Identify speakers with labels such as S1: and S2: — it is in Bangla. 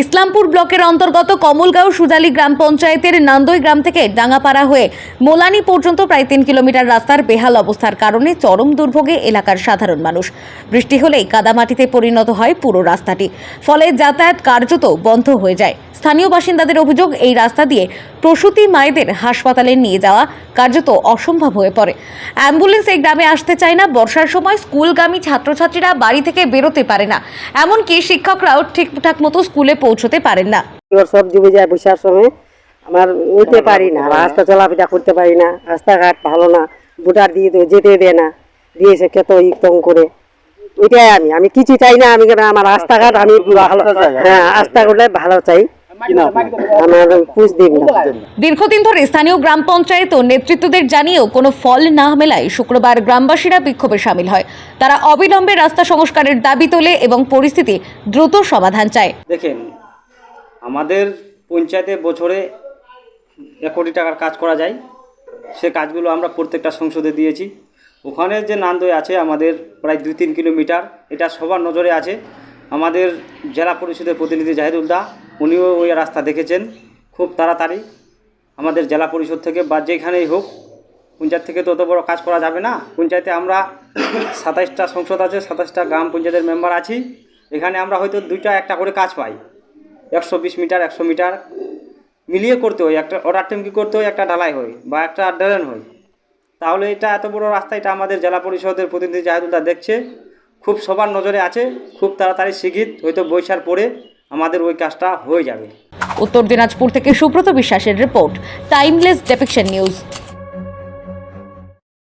S1: ইসলামপুর ব্লকের অন্তর্গত কমলগাঁও সুজালি গ্রাম পঞ্চায়েতের নান্দই গ্রাম থেকে ডাঙ্গাপাড়া হয়ে মোলানি পর্যন্ত প্রায় তিন কিলোমিটার রাস্তার বেহাল অবস্থার কারণে চরম দুর্ভোগে এলাকার সাধারণ মানুষ। বৃষ্টি হলেই কাদামাটিতে পরিণত হয় পুরো রাস্তাটি। ফলে যাতায়াত কার্যত বন্ধ হয়ে যায়। স্থানীয় বাসিন্দাদের অভিযোগ, এই রাস্তা দিয়ে প্রসূতি মায়েদের হাসপাতালে নিয়ে যাওয়া কার্যত অসম্ভব হয়ে পড়ে। অ্যাম্বুলেন্স এই গ্রামে আসতে চায় না। বর্ষার সময় স্কুলগামী ছাত্রছাত্রীরা বাড়ি থেকে বেরোতে পারে না। এমনকি শিক্ষকরাও ঠিকঠাক মতো স্কুলে পৌঁছতে পারেন না।
S2: সব ডুবে যায় বসার সময় আমার নিতে পারি না রাস্তা চলাফেরা করতে পারি না রাস্তাঘাট ভালো না ভোটার দিয়ে তো যেতে দেয় না দিয়েছে কত ইকতম করে। ওইটাই আমি আমি কিছু চাই না আমি আমার রাস্তাঘাট আমি ভালো হ্যাঁ রাস্তাঘাটে ভালো চাই।
S1: দীর্ঘদিন ধরে স্থানীয় গ্রাম পঞ্চায়েত ও নেতৃত্বদের জানিয়েও কোনো ফল না মেলায় শুক্রবার গ্রামবাসীরা বিক্ষোভে সামিল হয়। তারা অবিলম্বে রাস্তা সংস্কারের দাবি তোলে এবং পরিস্থিতি দ্রুত সমাধান চায়।
S3: দেখেন আমাদের পঞ্চায়েতে বছরে এক কোটি টাকার কাজ করা যায়। সে কাজগুলো আমরা প্রত্যেকটা সংসদে দিয়েছি। ওখানে যে নান্দই আছে আমাদের প্রায় দুই তিন কিলোমিটার এটা সবার নজরে আছে। আমাদের জেলা পরিষদের প্রতিনিধি জাহিদুল দা উনিও ওই রাস্তা দেখেছেন। খুব তাড়াতাড়ি আমাদের জেলা পরিষদ থেকে বা যেখানেই হোক, পঞ্চায়েত থেকে তো অত বড় কাজ করা যাবে না। পঞ্চায়েতে আমরা সাতাইশটা সংসদ আছে সাতাশটা গ্রাম পঞ্চায়েতের মেম্বার আছি। এখানে আমরা হয়তো দুইটা একটা করে কাজ পাই। একশো বিশ মিটার, একশো মিটার মিলিয়ে করতে হয়। একটা অর্ডার টেমকি করতে হয়, একটা ঢালাই হয় বা একটা ড্রেন হয়। তাহলে এটা এত বড় রাস্তা, এটা আমাদের জেলা পরিষদের প্রতিনিধি জাহেদুলদা দেখছে। খুব সবার নজরে আছে, খুব তাড়াতাড়ি শিগিত হয়তো বৈশার পরে আমাদের ওই কাজটা হয়ে যাবে।
S1: উত্তর দিনাজপুর থেকে সুব্রত বিশ্বাসের রিপোর্ট টাইমলেস ডেপিকশন নিউজ